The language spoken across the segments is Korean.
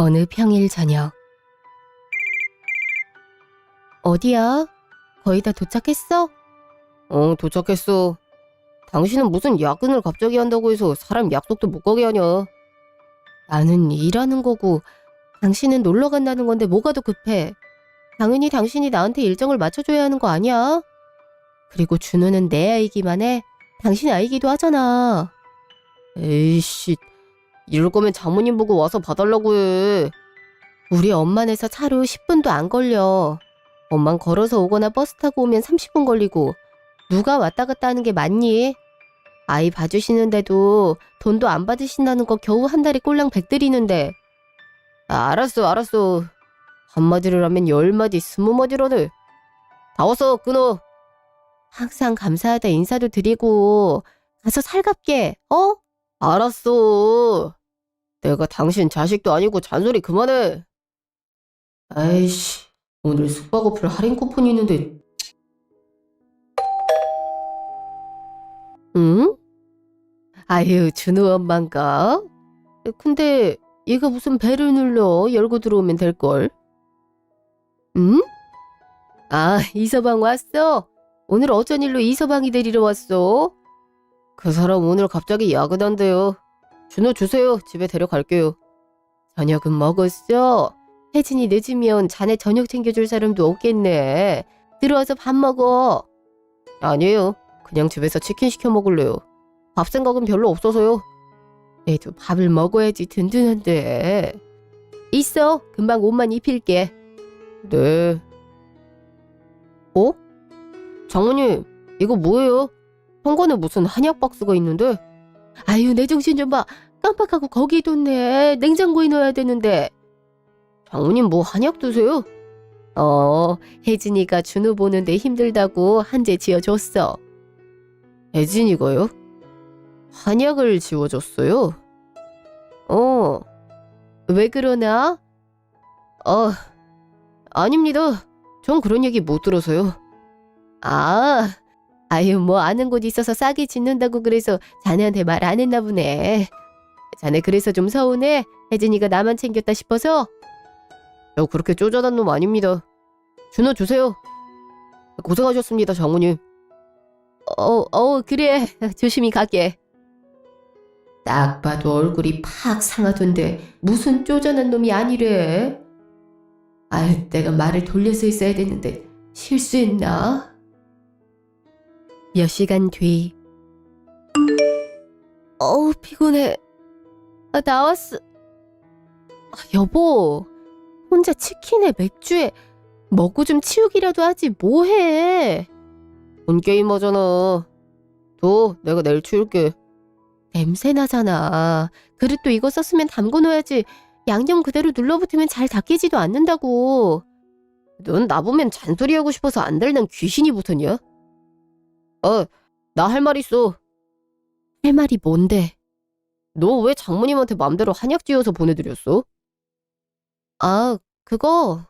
어느 평일 저녁. 어디야? 거의 다 도착했어? 어, 도착했어. 당신은 무슨 야근을 갑자기 한다고 해서 사람 약속도 못 가게 하냐? 나는 일하는 거고, 당신은 놀러 간다는 건데 뭐가 더 급해? 당연히 당신이 나한테 일정을 맞춰줘야 하는 거 아니야? 그리고 준호는 내 아이기만 해. 당신 아이기도 하잖아. 에이씨, 이럴 거면 장모님 보고 와서 봐달라고 해. 우리 엄마네서 차로 10분도 안 걸려. 엄만 걸어서 오거나 버스 타고 오면 30분 걸리고 누가 왔다 갔다 하는 게 맞니? 아이 봐주시는데도 돈도 안 받으신다는 거 겨우 한 달에 꼴랑 100 드리는데 아, 알았어, 알았어. 한마디를 하면 열마디, 스무 마디라네. 다 왔어, 끊어. 항상 감사하다 인사도 드리고 가서 살갑게 어? 알았어. 내가 당신 자식도 아니고 잔소리 그만해. 아이씨, 오늘 숙박 어플 할인 쿠폰이 있는데 응? 아유 준호 엄마인가? 근데 얘가 무슨 배를 눌러 열고 들어오면 될걸? 응? 아 이서방 왔어? 오늘 어쩐 일로 이서방이 데리러 왔어? 그 사람 오늘 갑자기 야근한대요. 준호 주세요. 집에 데려갈게요. 저녁은 먹었어? 혜진이 늦으면 자네 저녁 챙겨줄 사람도 없겠네. 들어와서 밥 먹어. 아니에요. 그냥 집에서 치킨 시켜 먹을래요. 밥 생각은 별로 없어서요. 애도 밥을 먹어야지 든든한데. 있어. 금방 옷만 입힐게. 네. 어? 장모님, 이거 뭐예요? 현관에 무슨 한약 박스가 있는데? 아유 내 정신 좀 봐. 깜빡하고 거기 뒀네. 냉장고에 넣어야 되는데. 장모님 뭐 한약 드세요? 어, 혜진이가 준우 보는데 힘들다고 한재 지어줬어. 애진이가요? 한약을 지워줬어요? 어, 왜 그러나? 아, 아닙니다. 전 그런 얘기 못 들어서요. 아, 아유 뭐 아는 곳 있어서 싸게 짓는다고 그래서 자네한테 말 안 했나 보네. 자네 그래서 좀 서운해? 혜진이가 나만 챙겼다 싶어서? 저 그렇게 쪼잔한 놈 아닙니다. 준호 주세요. 고생하셨습니다, 장모님. 어, 어, 그래. 조심히 가게. 딱 봐도 얼굴이 팍 상하던데 무슨 쪼잔한 놈이 아니래. 아유, 내가 말을 돌려서 했어야 됐는데 실수했나? 몇 시간 뒤. 어우, 피곤해. 아, 나왔어. 아, 여보, 혼자 치킨에 맥주에 먹고 좀 치우기라도 하지 뭐해. 본 게임 하잖아. 도 내가 내일 치울게. 냄새 나잖아. 그릇도 이거 썼으면 담궈 놓아야지. 양념 그대로 눌러붙으면 잘 닦이지도 않는다고. 넌 나보면 잔소리하고 싶어서 안 들는 귀신이 붙었냐? 어, 나 할 말 있어. 할 말이 뭔데? 너 왜 장모님한테 맘대로 한약 지어서 보내드렸어? 아, 그거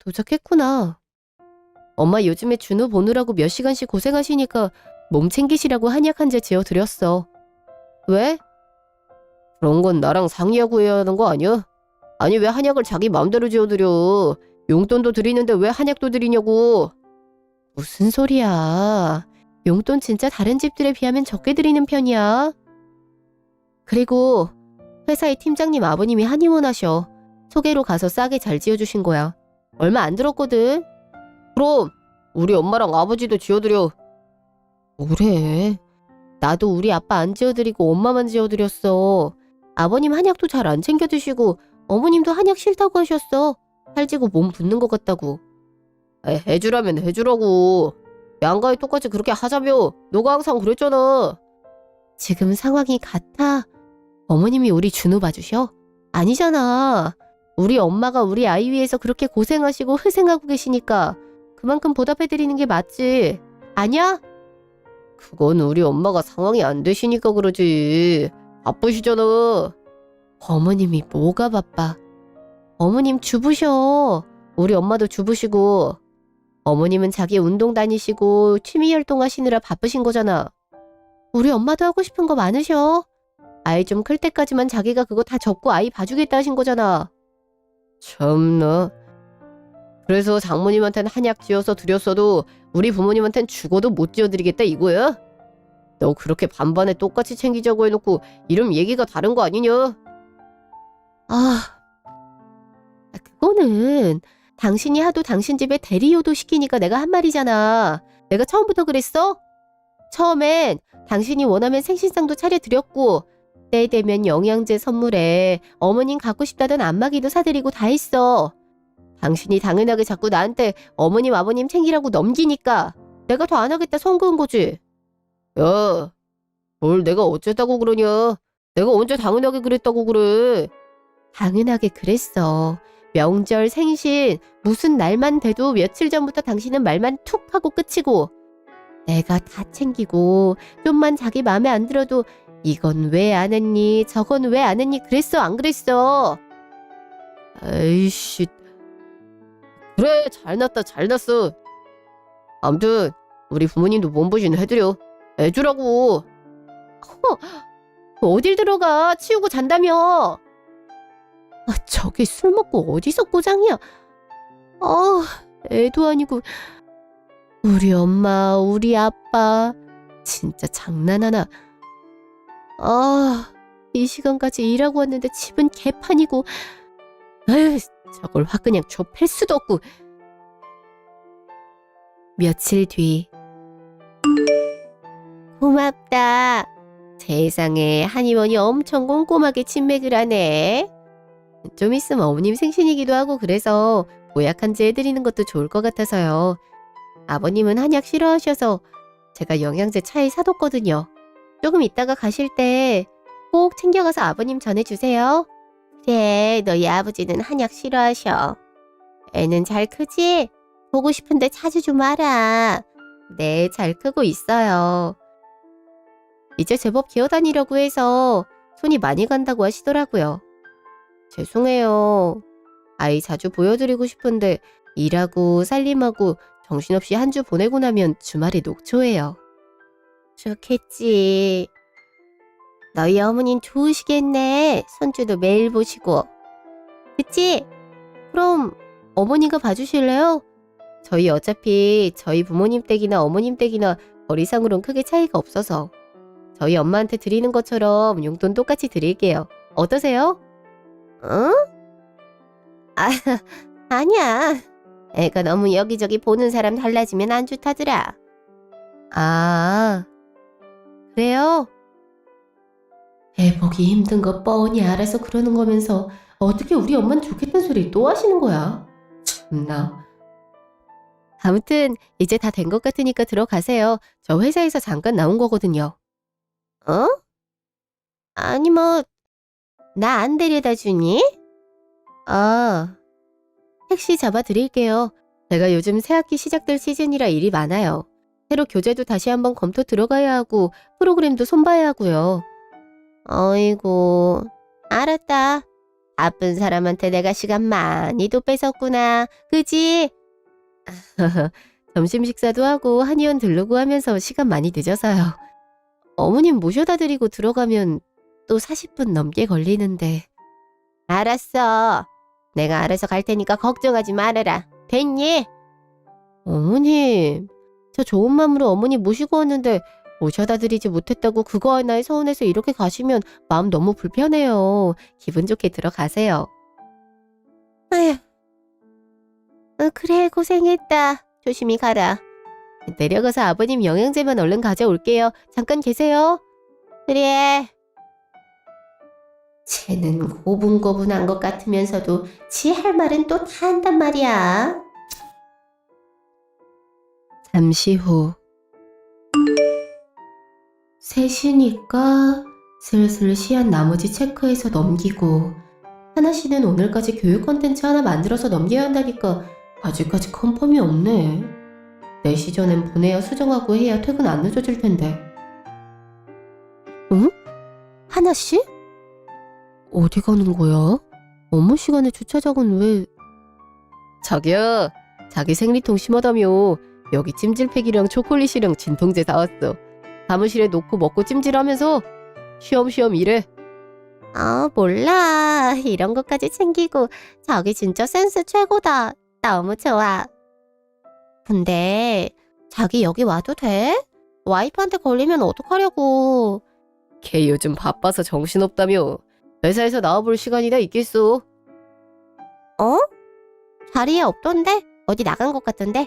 도착했구나. 엄마 요즘에 준우 보느라고 몇 시간씩 고생하시니까 몸 챙기시라고 한약 한재 지어 드렸어. 왜? 그런 건 나랑 상의하고 해야 하는 거 아니야? 아니 왜 한약을 자기 맘대로 지어드려? 용돈도 드리는데 왜 한약도 드리냐고? 무슨 소리야. 용돈 진짜 다른 집들에 비하면 적게 드리는 편이야. 그리고 회사의 팀장님 아버님이 한의원 하셔. 소개로 가서 싸게 잘 지어주신 거야. 얼마 안 들었거든. 그럼 우리 엄마랑 아버지도 지어드려. 뭐래? 나도 우리 아빠 안 지어드리고 엄마만 지어드렸어. 아버님 한약도 잘 안 챙겨 드시고 어머님도 한약 싫다고 하셨어. 살찌고 몸 붓는 것 같다고. 에, 해주라면 해주라고. 양가에 똑같이 그렇게 하자며. 너가 항상 그랬잖아. 지금 상황이 같아. 어머님이 우리 준우 봐주셔? 아니잖아. 우리 엄마가 우리 아이 위해서 그렇게 고생하시고 희생하고 계시니까 그만큼 보답해드리는 게 맞지. 아니야? 그건 우리 엄마가 상황이 안 되시니까 그러지. 바쁘시잖아. 어머님이 뭐가 바빠. 어머님 주부셔. 우리 엄마도 주부시고. 어머님은 자기 운동 다니시고 취미 활동하시느라 바쁘신 거잖아. 우리 엄마도 하고 싶은 거 많으셔. 아이 좀 클 때까지만 자기가 그거 다 접고 아이 봐주겠다 하신 거잖아. 참나. 그래서 장모님한테는 한약 지어서 드렸어도 우리 부모님한텐 죽어도 못 지어드리겠다 이거야? 너 그렇게 반반에 똑같이 챙기자고 해놓고 이름 얘기가 다른 거 아니냐? 아, 그거는 당신이 하도 당신 집에 대리요도 시키니까 내가 한 말이잖아. 내가 처음부터 그랬어? 처음엔 당신이 원하면 생신상도 차려드렸고 때 되면 영양제 선물에 어머님 갖고 싶다던 안마기도 사드리고 다 했어. 당신이 당연하게 자꾸 나한테 어머님 아버님 챙기라고 넘기니까 내가 더 안 하겠다 선 그은 거지. 야, 뭘 내가 어쨌다고 그러냐? 내가 언제 당연하게 그랬다고 그래? 당연하게 그랬어. 명절, 생신, 무슨 날만 돼도 며칠 전부터 당신은 말만 툭 하고 끝이고 내가 다 챙기고 좀만 자기 마음에 안 들어도 이건 왜 안 했니? 저건 왜 안 했니? 그랬어? 안 그랬어? 에이씨. 그래, 잘났다, 잘났어. 암튼, 우리 부모님도 몸보신 해드려. 해주라고. 어딜 들어가? 치우고 잔다며? 아, 저게 술 먹고 어디서 꼬장이야? 아, 애도 아니고 우리 엄마, 우리 아빠 진짜 장난하나? 아, 이 시간까지 일하고 왔는데 집은 개판이고 에휴, 저걸 확 그냥 좁힐 수도 없고 며칠 뒤 고맙다. 세상에 한의원이 엄청 꼼꼼하게 친맥을 하네. 좀 있으면 어머님 생신이기도 하고 그래서 보약한지 해드리는 것도 좋을 것 같아서요. 아버님은 한약 싫어하셔서 제가 영양제 차에 사뒀거든요. 조금 있다가 가실 때 꼭 챙겨가서 아버님 전해주세요. 그래, 너희 아버지는 한약 싫어하셔. 애는 잘 크지? 보고 싶은데 자주 좀 와라. 네, 잘 크고 있어요. 이제 제법 기어다니려고 해서 손이 많이 간다고 하시더라고요. 죄송해요. 아이 자주 보여드리고 싶은데 일하고 살림하고 정신없이 한 주 보내고 나면 주말에 녹초해요. 좋겠지. 너희 어머닌 좋으시겠네. 손주도 매일 보시고. 그치? 그럼 어머니가 봐주실래요? 저희 어차피 저희 부모님 댁이나 어머님 댁이나 거리상으론 크게 차이가 없어서 저희 엄마한테 드리는 것처럼 용돈 똑같이 드릴게요. 어떠세요? 응? 아, 아니야. 애가 너무 여기저기 보는 사람 달라지면 안 좋다더라. 아, 그래요? 애 보기 힘든 거 뻔히 알아서 그러는 거면서 어떻게 우리 엄만 좋겠다는 소리 또 하시는 거야? 참나. 아무튼 이제 다 된 것 같으니까 들어가세요. 저 회사에서 잠깐 나온 거거든요. 어? 아니 뭐 나 안 데려다 주니? 아 택시 잡아 드릴게요. 제가 요즘 새학기 시작될 시즌이라 일이 많아요. 새로 교재도 다시 한번 검토 들어가야 하고 프로그램도 손봐야 하고요. 어이구 알았다. 바쁜 사람한테 내가 시간 많이 또 뺏었구나. 그지? 점심 식사도 하고 한의원 들르고 하면서 시간 많이 늦어서요. 어머님 모셔다 드리고 들어가면 또 40분 넘게 걸리는데. 알았어. 내가 알아서 갈 테니까 걱정하지 말아라. 됐니? 어머님, 저 좋은 마음으로 어머니 모시고 왔는데 모셔다 드리지 못했다고 그거 하나에 서운해서 이렇게 가시면 마음 너무 불편해요. 기분 좋게 들어가세요. 아휴. 어, 그래, 고생했다. 조심히 가라. 내려가서 아버님 영양제만 얼른 가져올게요. 잠깐 계세요. 그래. 쟤는 고분고분한 것 같으면서도 지 할 말은 또 다 한단 말이야. 잠시 후. 셋이니까 슬슬 시한 나머지 체크해서 넘기고 하나 씨는 오늘까지 교육 컨텐츠 하나 만들어서 넘겨야 한다니까 아직까지 컨펌이 없네. 4시 전엔 보내야 수정하고 해야 퇴근 안 늦어질 텐데. 응? 하나 씨? 어디 가는 거야? 업무 시간에 주차장은 왜... 자기야, 자기 생리통 심하다며. 여기 찜질팩이랑 초콜릿이랑 진통제 사왔어. 사무실에 놓고 먹고 찜질하면서 쉬엄쉬엄 일해. 아, 몰라. 이런 것까지 챙기고 자기 진짜 센스 최고다. 너무 좋아. 근데 자기 여기 와도 돼? 와이프한테 걸리면 어떡하려고. 걔 요즘 바빠서 정신없다며. 회사에서 나와볼 시간이나 있겠어. 어? 자리에 없던데? 어디 나간 것 같던데?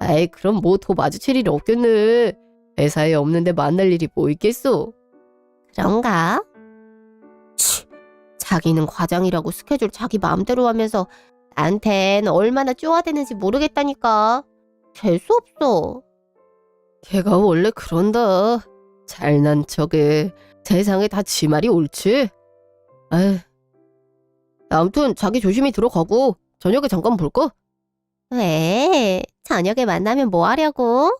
아이, 그럼 뭐 더 마주칠 일이 없겠네. 회사에 없는데 만날 일이 뭐 있겠어. 그런가? 치, 자기는 과장이라고 스케줄 자기 마음대로 하면서 나한텐 얼마나 쪼아대는지 모르겠다니까. 재수없어. 걔가 원래 그런다. 잘난 척에 세상에 다 지 말이 옳지. 아휴. 아무튼 자기 조심히 들어가고 저녁에 잠깐 볼까? 왜? 저녁에 만나면 뭐 하려고?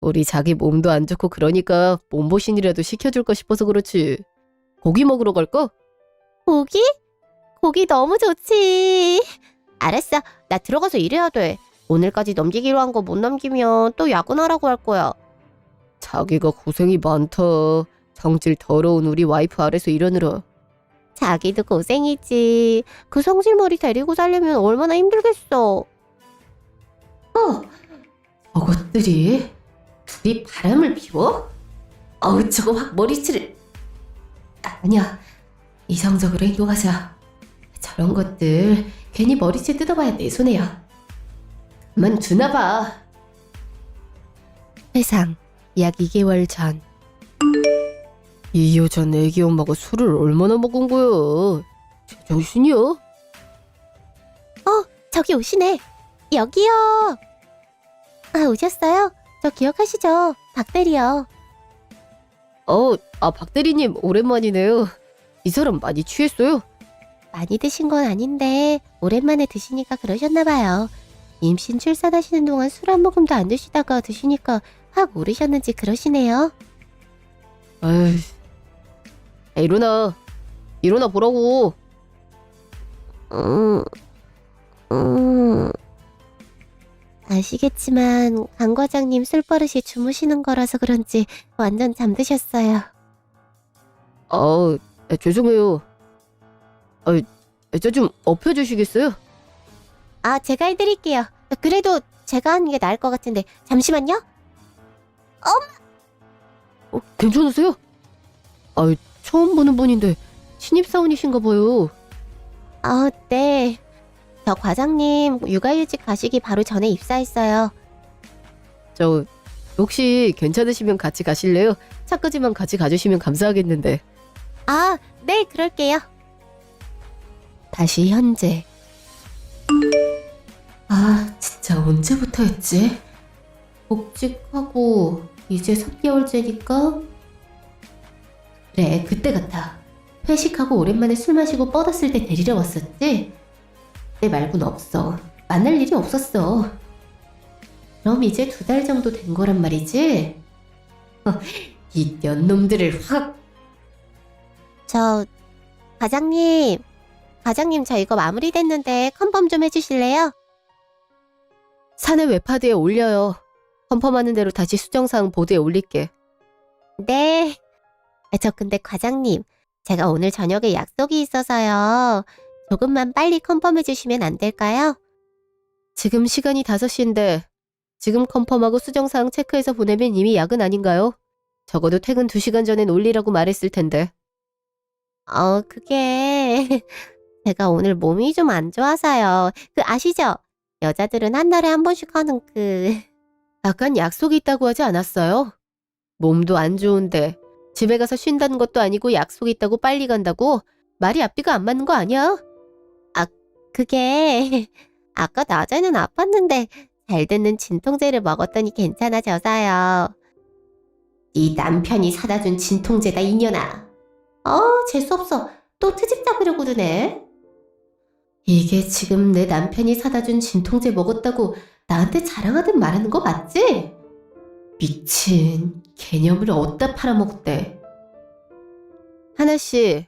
우리 자기 몸도 안 좋고 그러니까 몸보신이라도 시켜줄까 싶어서 그렇지. 고기 먹으러 갈까? 고기? 고기 너무 좋지. 알았어. 나 들어가서 일해야 돼. 오늘까지 넘기기로 한 거 못 넘기면 또 야근하라고 할 거야. 자기가 고생이 많다. 성질 더러운 우리 와이프 아래서 일하느라. 자기도 고생이지. 그 성질머리 데리고 살려면 얼마나 힘들겠어. 저것들이 둘이 바람을 피워? 어우 저거 확 머리치를 아, 아니야 이성적으로 행동하자 저런 것들 괜히 머리채 뜯어봐야 내 손해야 그만 두나 봐 회상 약 2개월 전. 이 여자 애기 엄마가 술을 얼마나 먹은 거야? 제정신이야? 저기 오시네. 여기요. 아, 오셨어요? 저 기억하시죠? 박대리요. 어, 아 박대리님 오랜만이네요. 이 사람 많이 취했어요? 많이 드신 건 아닌데 오랜만에 드시니까 그러셨나 봐요. 임신 출산하시는 동안 술 한 모금도 안 드시다가 드시니까 확 오르셨는지 그러시네요. 야, 일어나, 일어나 보라고. 음, 음. 아시겠지만 강 과장님 술버릇이 주무시는 거라서 그런지 완전 잠드셨어요. 아, 아, 죄송해요. 아, 저좀 엎혀주시겠어요? 아, 제가 해드릴게요. 그래도 제가 하는 게 나을 것 같은데 잠시만요. 어, 괜찮으세요? 아, 처음 보는 분인데 신입사원이신가 봐요. 아, 네. 저 과장님 육아휴직 가시기 바로 전에 입사했어요. 저 혹시 괜찮으시면 같이 가실래요? 차까지만 같이 가주시면 감사하겠는데. 아, 네, 그럴게요. 다시 현재 아 진짜 언제부터였지 복직하고 이제 3개월째니까 그래 그때 같아 회식하고 오랜만에 술 마시고 뻗었을 때 데리러 왔었지 그때 말고는 없어 만날 일이 없었어 그럼 이제 두 달 정도 된 거란 말이지 이 년놈들을 확 저 과장님, 과장님 저 이거 마무리됐는데 컨펌 좀 해주실래요? 사내 웹하드에 올려요. 컨펌하는 대로 다시 수정사항 보드에 올릴게. 네. 아, 저 근데 과장님, 제가 오늘 저녁에 약속이 있어서요. 조금만 빨리 컨펌 해 주시면 안 될까요? 지금 시간이 5시인데 지금 컨펌하고 수정사항 체크해서 보내면 이미 야근 아닌가요? 적어도 퇴근 2시간 전엔 올리라고 말했을 텐데. 어, 그게 제가 오늘 몸이 좀 안 좋아서요. 그 아시죠? 여자들은 한 달에 한 번씩 하는 그 아깐 약속이 있다고 하지 않았어요? 몸도 안 좋은데 집에 가서 쉰다는 것도 아니고 약속이 있다고 빨리 간다고? 말이 앞뒤가 안 맞는 거 아니야? 그게 아까 낮에는 아팠는데 잘 듣는 진통제를 먹었더니 괜찮아져서요. 네 남편이 사다 준 진통제다 이년아. 어 재수없어. 또 트집 잡으려고 드네. 이게 지금 내 남편이 사다 준 진통제 먹었다고 나한테 자랑하듯 말하는 거 맞지? 미친 개념을 어디다 팔아먹대. 하나씨,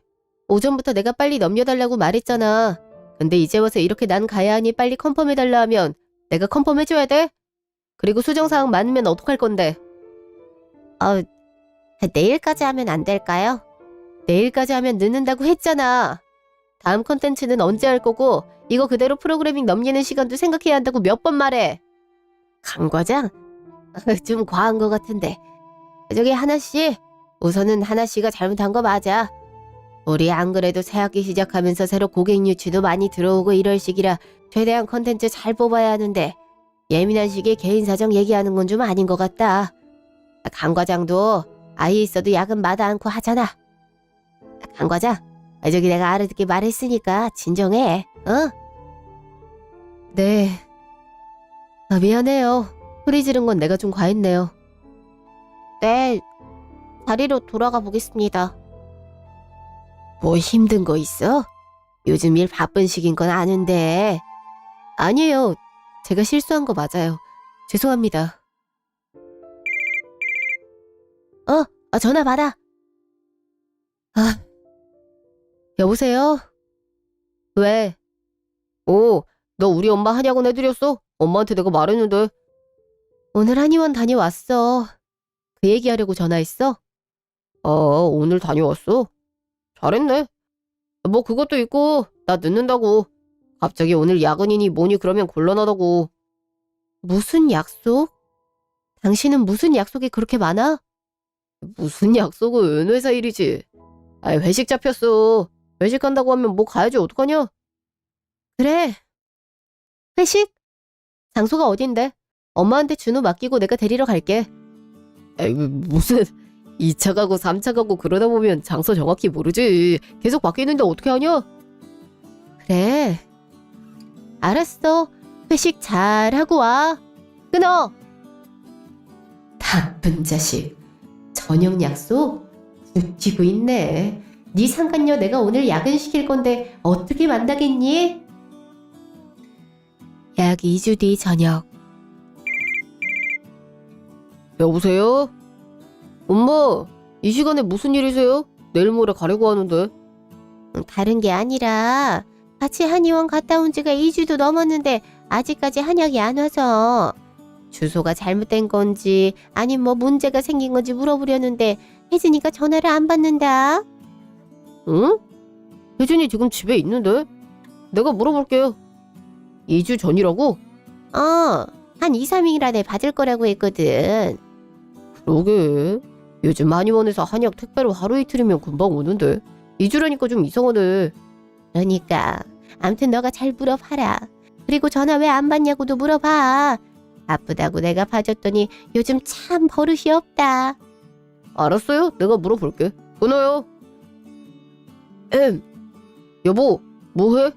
오전부터 내가 빨리 넘겨달라고 말했잖아. 근데 이제 와서 이렇게 난 가야 하니 빨리 컨펌해달라 하면 내가 컨펌해줘야 돼? 그리고 수정사항 많으면 어떡할 건데? 내일까지 하면 안 될까요? 내일까지 하면 늦는다고 했잖아. 다음 컨텐츠는 언제 할 거고 이거 그대로 프로그래밍 넘기는 시간도 생각해야 한다고 몇 번 말해. 강 과장? 좀 과한 것 같은데. 저기 하나씨, 우선은 하나씨가 잘못한 거 맞아. 우리 안 그래도 새학기 시작하면서 새로 고객 유치도 많이 들어오고 이럴 시기라 최대한 컨텐츠 잘 뽑아야 하는데 예민한 시기에 개인 사정 얘기하는 건 좀 아닌 것 같다. 강 과장도 아이 있어도 야근 마다 않고 하잖아. 강 과장, 아, 저기 내가 알아듣게 말했으니까 진정해. 어? 네. 아, 미안해요. 소리 지른 건 내가 좀 과했네요. 네, 자리로 돌아가 보겠습니다. 뭐 힘든 거 있어? 요즘 일 바쁜 시기인 건 아는데. 아니에요. 제가 실수한 거 맞아요. 죄송합니다. 어, 전화 받아. 여보세요? 왜? 오, 너 우리 엄마 한약원 해드렸어? 엄마한테 내가 말했는데. 오늘 한의원 다녀왔어. 그 얘기하려고 전화했어? 어, 오늘 다녀왔어? 잘했네. 뭐 그것도 있고, 나 늦는다고. 갑자기 오늘 야근이니 뭐니 그러면 곤란하다고. 무슨 약속? 당신은 무슨 약속이 그렇게 많아? 무슨 약속은 회사 일이지. 아 회식 잡혔어. 회식 간다고 하면 뭐 가야지 어떡하냐? 그래. 회식? 장소가 어딘데? 엄마한테 준우 맡기고 내가 데리러 갈게. 에이, 무슨 2차 가고 3차 가고 그러다 보면 장소 정확히 모르지. 계속 바뀌는데 어떻게 하냐? 그래. 알았어. 회식 잘 하고 와. 끊어. 나쁜 자식. 저녁 약속? 웃기고 있네. 네 상간녀 내가 오늘 야근 시킬 건데 어떻게 만나겠니? 약 2주 뒤 저녁. 여보세요? 엄마, 이 시간에 무슨 일이세요? 내일 모레 가려고 하는데. 음, 다른 게 아니라 같이 한의원 갔다 온 지가 2주도 넘었는데 아직까지 한약이 안 와서 주소가 잘못된 건지 아님 뭐 문제가 생긴 건지 물어보려는데 혜진이가 전화를 안 받는다. 응? 혜진이 지금 집에 있는데? 내가 물어볼게요. 2주 전이라고? 어, 한 2, 3일 안에 받을 거라고 했거든. 그러게. 요즘 한의원에서 한약 택배로 하루 이틀이면 금방 오는데. 2주라니까 좀 이상하네. 그러니까 암튼 너가 잘 물어봐라. 그리고 전화 왜 안 받냐고도 물어봐. 바쁘다고 내가 봐줬더니 요즘 참 버릇이 없다. 알았어요. 내가 물어볼게. 끊어요. 엠. 여보, 뭐해?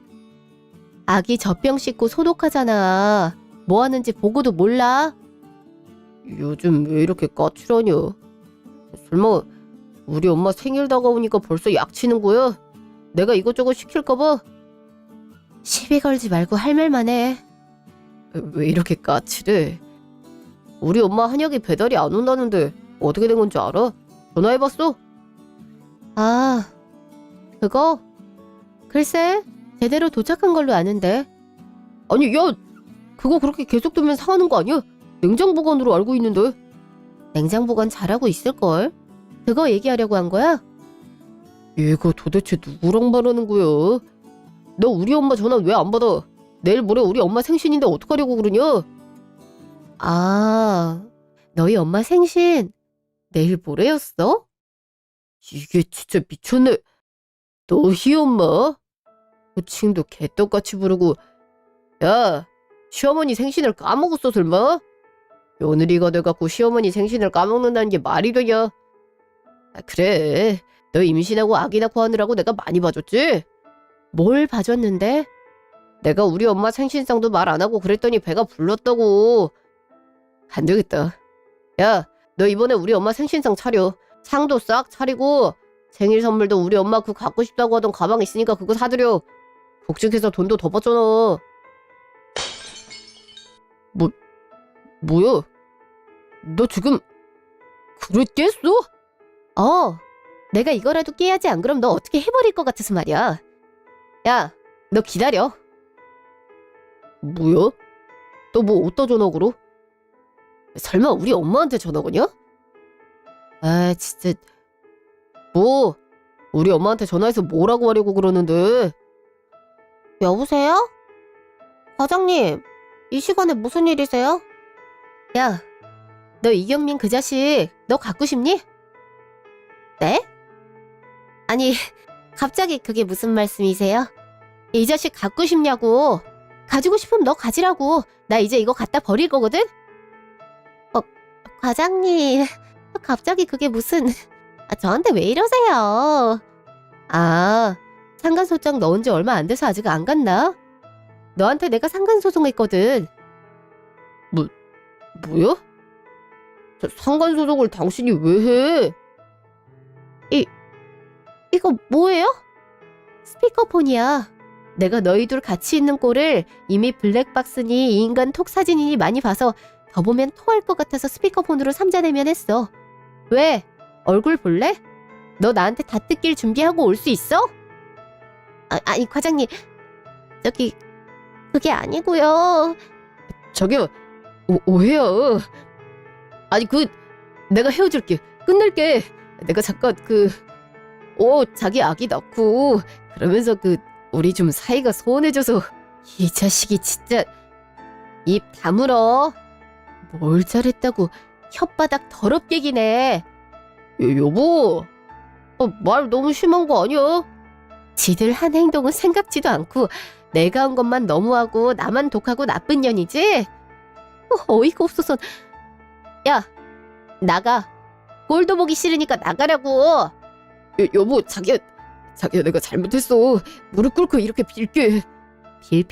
아기 젖병 씻고 소독하잖아. 뭐 하는지 보고도 몰라? 요즘 왜 이렇게 까칠하냐? 설마 우리 엄마 생일 다가오니까 벌써 약치는 거야? 내가 이것저것 시킬까봐? 시비 걸지 말고 할 말만 해. 왜 이렇게 까칠해? 우리 엄마 한약이 배달이 안 온다는데 어떻게 된 건지 알아? 전화해봤어? 아, 그거? 글쎄, 제대로 도착한 걸로 아는데. 아니, 야, 그거 그렇게 계속 두면 상하는 거 아니야? 냉장 보관으로 알고 있는데. 냉장 보관 잘하고 있을걸? 그거 얘기하려고 한 거야? 얘가 도대체 누구랑 말하는 거야? 너 우리 엄마 전화 왜 안 받아? 내일 모레 우리 엄마 생신인데 어떡하려고 그러냐? 아, 너희 엄마 생신 내일 모레였어? 이게 진짜 미쳤네. 너희 엄마? 호칭도 개떡같이 부르고 야, 시어머니 생신을 까먹었어 설마? 며느리가 돼갖고 시어머니 생신을 까먹는다는 게 말이 되냐? 아, 그래. 너 임신하고 아기 낳고 하느라고 내가 많이 봐줬지? 뭘 봐줬는데? 내가 우리 엄마 생신상도 말 안 하고 그랬더니 배가 불렀다고. 안 되겠다. 야, 너 이번에 우리 엄마 생신상 차려. 상도 싹 차리고 생일 선물도 우리 엄마 그 갖고 싶다고 하던 가방 있으니까 그거 사드려. 복직해서 돈도 더 받잖아. 뭐, 뭐야? 너 지금 그걸 깼어? 어, 내가 이거라도 깨야지 안 그럼 너 어떻게 해버릴 것 같아서 말이야. 야, 너 기다려. 뭐야? 너 뭐 어디다 전화 걸어? 설마 우리 엄마한테 전화 거냐? 아 진짜 뭐 우리 엄마한테 전화해서 뭐라고 하려고 그러는데? 여보세요? 과장님, 이 시간에 무슨 일이세요? 야, 너 이경민 그 자식 너 갖고 싶니? 네? 아니, 갑자기 그게 무슨 말씀이세요? 이 자식 갖고 싶냐고. 가지고 싶으면 너 가지라고. 나 이제 이거 갖다 버릴 거거든? 과장님, 갑자기 그게 무슨... 아, 저한테 왜 이러세요? 아, 상간소장 넣은 지 얼마 안 돼서 아직 안 갔나? 너한테 내가 상간소송했거든. 뭐, 뭐야? 저 상간소송을 당신이 왜 해? 이거 뭐예요? 스피커폰이야. 내가 너희 둘 같이 있는 꼴을 이미 블랙박스니 이 인간 톡 사진이니 많이 봐서 더 보면 토할 것 같아서 스피커폰으로 삼자내면 했어. 왜? 얼굴 볼래? 너 나한테 다 뜯길 준비하고 올 수 있어? 아, 아니, 과장님, 저기, 그게 아니고요. 저기요, 오, 오해요. 아니, 그, 내가 헤어질게. 끝낼게. 내가 잠깐 그, 오, 자기 아기 낳고, 그러면서 그, 우리 좀 사이가 소원해져서, 이 자식이 진짜, 입 다물어. 뭘 잘했다고, 혓바닥 더럽게 기네. 여, 여보, 어, 말 너무 심한 거 아니야? 지들 한 행동은 생각지도 않고, 내가 한 것만 너무하고 나만 독하고 나쁜 년이지? 어, 어이가 없어서 야 나가. 꼴도 보기 싫으니까 나가라고. 여, 여보 자기야 자기야 내가 잘못했어. 무릎 꿇고 이렇게 빌게. 빌